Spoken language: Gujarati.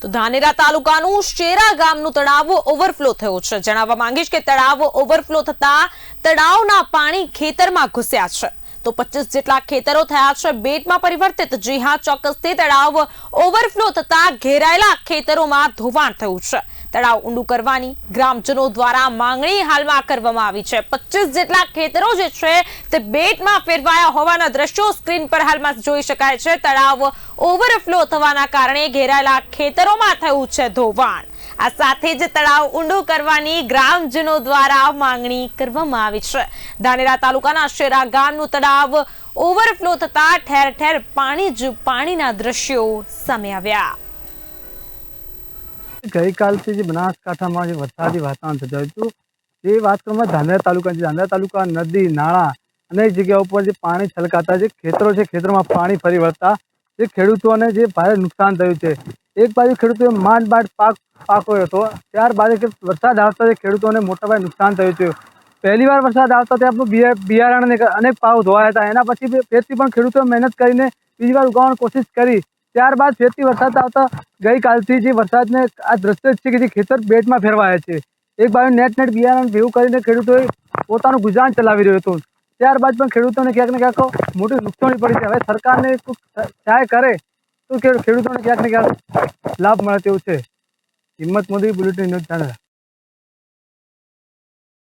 તો ધાનેરા તાલુકાનું શેરા ગામનું તળાવ ઓવરફ્લો થયું છે. જણાવવા માંગીશ કે તળાવ ઓવરફ્લો થતા તળાવના પાણી ખેતરમાં ઘૂસ્યા છે. તો પચીસ જેટલા ખેતરો થયા છે. બેટમાં પરિવર્તિત જી હા ચોક્કસથી તળાવ ઓવરફ્લો થતા ઘેરાયેલા ખેતરોમાં ધોવાણ થયું છે. તળાવ ઊંડું કરવાની ગ્રામજનો દ્વારા માંગણી હાલમાં કરવામાં આવી છે. પચીસ જેટલા ખેતરો જે છે તે બેટમાં ફેરવાયા હોવાના દ્રશ્યો સ્ક્રીન પર હાલમાં જોઈ શકાય છે. તળાવ ઓવરફ્લો થવાના કારણે ઘેરાયેલા ખેતરોમાં થયું છે ધોવાણ. આ સાથે જ તળાવ ઊંડું કરવાની ગ્રામજનો દ્વારા માંગણી કરવામાં આવી છે. ધાનેરા તાલુકાના શેરા ગામનું તળાવ ઓવરફ્લો થતા ઠેર ઠેર પાણી જ પાણીના દ્રશ્યો સામે આવ્યા. ગઈકાલથી જે બનાસકાંઠામાં જે વરસાદી વાતાવરણ સર્જાયું હતું, એ વાત કરવામાં ધાનેરા તાલુકા ધાનેરા તાલુકા નદી, નાળા અનેક જગ્યા ઉપર જે પાણી છલકાતા, જે ખેતરો છે, ખેતરોમાં પાણી ફરી વળતા, જે ખેડૂતોને જે ભારે નુકસાન થયું છે. એક બાજુ ખેડૂતોએ માંડ માંડ પાક પાકોયો હતો. ત્યારબાદ વરસાદ આવતા જે ખેડૂતોને મોટાભાગે નુકસાન થયું છે. પહેલી વાર વરસાદ આવતા તે આપણું બિયા, બિયારણ અને અનેક પાક ધોવાયા હતા. એના પછી ફેરથી પણ ખેડૂતોએ મહેનત કરીને બીજી વાર ઉગાવવાની કોશિશ કરી. ત્યારબાદ ફેરથી વરસાદ આવતા ગઈકાલથી જે વરસાદને આ દ્રશ્ય છે કે જે ખેતર બેટમાં ફેરવાયા છે. એક બાજુ નેટ નેટ બિયારણ ભેગું કરીને ખેડૂતોએ પોતાનું ગુજરાન ચલાવી રહ્યું હતું. ત્યારબાદ પણ ખેડૂતોને ક્યાંક ને ક્યાંક મોટી નુકસાની પડી છે. હવે સરકારને સહાય કરે તો ખેડૂતોને ક્યાંક ને ક્યાંક લાભ મળે તેવું છે. હિંમત મોદી બુલેટિન ન્યૂઝ ચેનલ